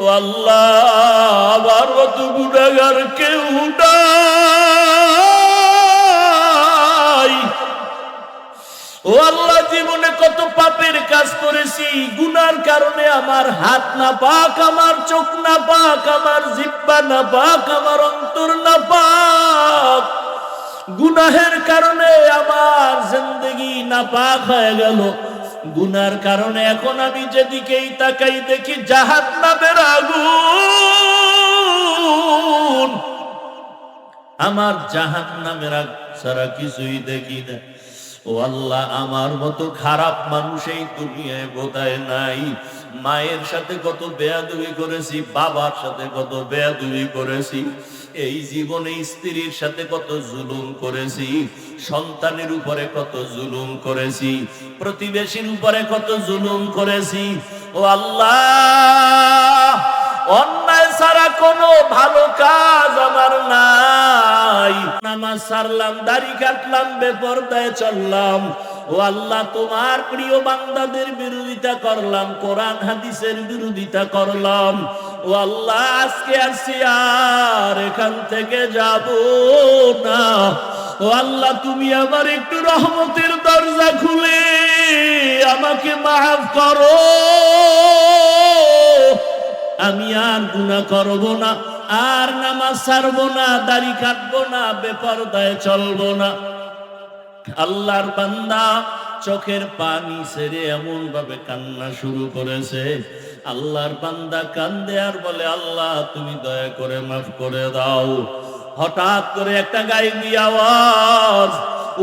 ও আল্লাহ আবার কত গুণাগার কেউ ও আল্লাহ, জীবনে কত পাপের কাজ করেছি, গুনার কারণে আমার হাত না পাক, আমার চোখ না পাক, আমার জিব্বা না পাক, আমার অন্তর না পাক। গুনাহের কারণে আমার জিন্দগি না পাক হয়ে গেল। গুনার কারণে এখন আমি যেদিকেই তাকাই দেখি জাহাত নামের আগুন। আমার জাহান নামের ছাড়া কিছুই দেখি না। ও আল্লাহ, আমার মতো খারাপ মানুষ এই দুনিয়ায় বোধহয় নাই। মায়ের সাথে কত বেয়াদুবি করেছি, বাবার সাথে কত বেয়াদুবি করেছি। এই জীবনে স্ত্রীর সাথে কত জুলুম করেছি, সন্তানের উপরে কত জুলুম করেছি, প্রতিবেশীর উপরে কত জুলুম করেছি। ও আল্লাহ, অন্যায় ছাড়া কোনো ভালো কাজ আমার নাই। নামাজ সারলাম, দাড়ি কাটলাম, বেপরদায় চললাম। ও আল্লাহ, তোমার প্রিয় বান্দাদের বিরোধিতা করলাম, কোরআন, হাদিসের বিরোধিতা করলাম। ও আল্লাহ আজকে আসছি আর এখান থেকে যাব না। ও আল্লাহ তুমি আমার একটু রহমতের দরজা খুলে আমাকে মাফ করো। আমি আর গুণা করব না, আর নামাজ ছাড়বো না, দাড়ি কাটবো না, বেপরদায় চলবো না। আল্লাহর বান্দা চোখের পানি ছেড়ে এমন ভাবে কান্না শুরু করেছে। আল্লাহর বান্দা কান্দে আর বলে, আল্লাহ, তুমি দয়া করে মাফ করে দাও। হঠাৎ করে একটা গাইবি আওয়াজ,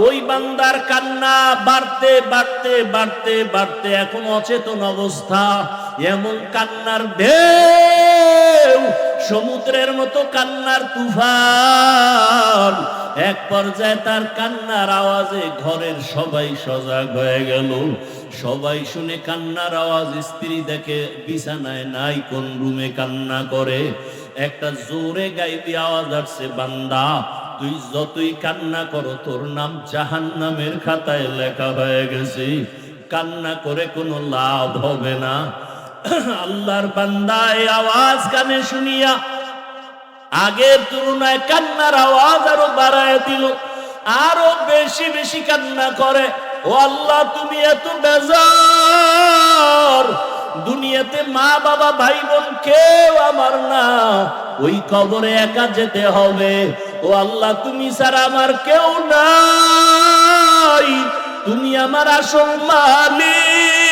ওই বান্দার কান্না বাড়তে বাড়তে বাড়তে বাড়তে এখন অচেতন অবস্থা। এমন কান্নার ঢেউ সমুদ্রের মতো কান্নার তুফান। এক পর্যায়ে তার কান্নার আওয়াজে ঘরের সবাই সজাগ হয়ে গেল। সবাই শুনে কান্নার আওয়াজ, স্ত্রী দেখে বিছানায় নাই, কোন রুমে কান্না করে। একটা জোরে গাইবি আওয়াজ আসছে, বান্দা, তুই যতই কান্না করো, তোর নাম জাহান নামের খাতায় লেখা হয়ে গেছে। কান্না করে কোনো লাভ হবে না। আল্লাহর বান্দায় আওয়াজ কানে শুনিয়া আগের তুলনায় কান্নার আওয়াজ আরও বাড়ায় দিল, আরও বেশি বেশি কান্না করে। ও আল্লাহ, তুমি এত বেজার। দুনিয়াতে মা, বাবা, ভাই, বোন কেউ আমার না। ওই কবরে একা যেতে হবে। ও আল্লাহ, তুমি ছাড়া আমার কেউ নাই। তুমি আমার আসল মালিক।